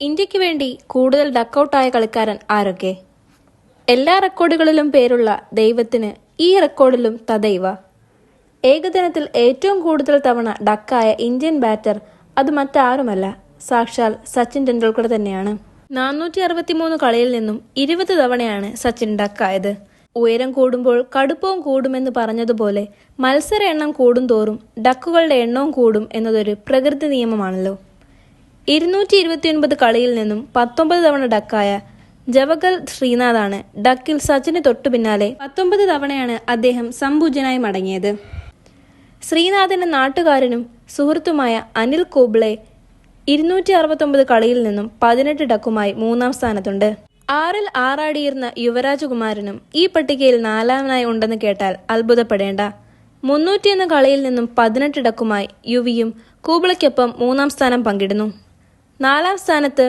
ഇന്ത്യയ്ക്ക് വേണ്ടി കൂടുതൽ ഡക്കൌട്ടായ കളിക്കാരൻ ആരൊക്കെ? എല്ലാ റെക്കോർഡുകളിലും പേരുള്ള ദൈവത്തിന് ഈ റെക്കോർഡിലും തദൈവ. ഏകദിനത്തിൽ ഏറ്റവും കൂടുതൽ തവണ ഡക്കായ ഇന്ത്യൻ ബാറ്റർ അത് മറ്റാരുമല്ല സാക്ഷാൽ സച്ചിൻ ടെണ്ടുൽക്കർ തന്നെയാണ്. നാനൂറ്റി അറുപത്തിമൂന്ന് കളിയിൽ നിന്നും ഇരുപത് തവണയാണ് സച്ചിൻ ഡക്കായത് ഉയരം കൂടുമ്പോൾ കടുപ്പവും കൂടുമെന്ന് പറഞ്ഞതുപോലെ മത്സര എണ്ണം കൂടുന്തോറും ഡക്കുകളുടെ എണ്ണവും കൂടും എന്നതൊരു പ്രകൃതി നിയമമാണല്ലോ. ഇരുന്നൂറ്റി ഇരുപത്തിയൊൻപത് കളിയിൽ നിന്നും പത്തൊമ്പത് തവണ ഡക്കായ ജവഗൽ ശ്രീനാഥാണ് ഡക്കിൽ സച്ചിന് തൊട്ടു പിന്നാലെ പത്തൊമ്പത് തവണയാണ് അദ്ദേഹം സംപൂജനായി മടങ്ങിയത്. ശ്രീനാഥിന്റെ നാട്ടുകാരനും സുഹൃത്തുമായ അനിൽ കോബ്ലെ ഇരുന്നൂറ്റി അറുപത്തൊമ്പത് കളിയിൽ നിന്നും പതിനെട്ട് ഡക്കുമായി മൂന്നാം സ്ഥാനത്തുണ്ട്. ആറിൽ ആറാടിയിരുന്ന യുവരാജകുമാരനും ഈ പട്ടികയിൽ നാലാമനായി ഉണ്ടെന്ന് കേട്ടാൽ അത്ഭുതപ്പെടേണ്ട. മുന്നൂറ്റിയൊന്ന് കളിയിൽ നിന്നും പതിനെട്ട് ഡക്കുമായി യുവിയും കൂബിളയ്ക്കൊപ്പം മൂന്നാം സ്ഥാനം പങ്കിടുന്നു. നാലാം സ്ഥാനത്ത്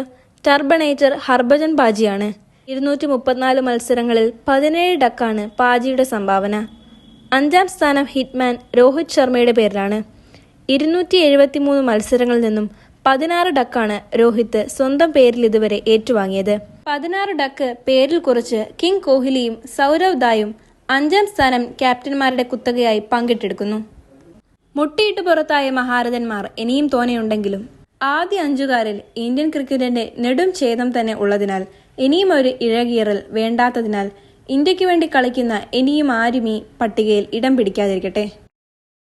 ടർബണേറ്റർ ഹർഭജൻ പാജിയാണ്. ഇരുന്നൂറ്റി മുപ്പത്തിനാല് മത്സരങ്ങളിൽ പതിനേഴ് ഡക്കാണ് പാജിയുടെ സംഭാവന. അഞ്ചാം സ്ഥാനം ഹിറ്റ്മാൻ രോഹിത് ശർമ്മയുടെ പേരിലാണ്. ഇരുന്നൂറ്റി എഴുപത്തി മൂന്ന് മത്സരങ്ങളിൽ നിന്നും പതിനാറ് ഡക്കാണ് രോഹിത് സ്വന്തം പേരിൽ ഇതുവരെ ഏറ്റുവാങ്ങിയത്. പതിനാറ് ഡക്ക് പേരിൽ കുറിച്ച് കിങ് കോഹ്ലിയും സൗരവ് ദായും അഞ്ചാം സ്ഥാനം ക്യാപ്റ്റന്മാരുടെ കുത്തകയായി പങ്കിട്ടെടുക്കുന്നു. മുട്ടിയിട്ട് പുറത്തായ മഹാരഥന്മാർ ഇനിയും തോനെയുണ്ടെങ്കിലും ആദ്യ അഞ്ചുകാരിൽ ഇന്ത്യൻ ക്രിക്കറ്റിന്റെ നെടും ഛേദം തന്നെ ഉള്ളതിനാൽ ഇനിയും ഒരു ഇഴകീറൽ വേണ്ടാത്തതിനാൽ ഇന്ത്യയ്ക്ക് വേണ്ടി കളിക്കുന്ന ഇനിയും ആരും ഈ പട്ടികയിൽ ഇടം പിടിക്കാതിരിക്കട്ടെ.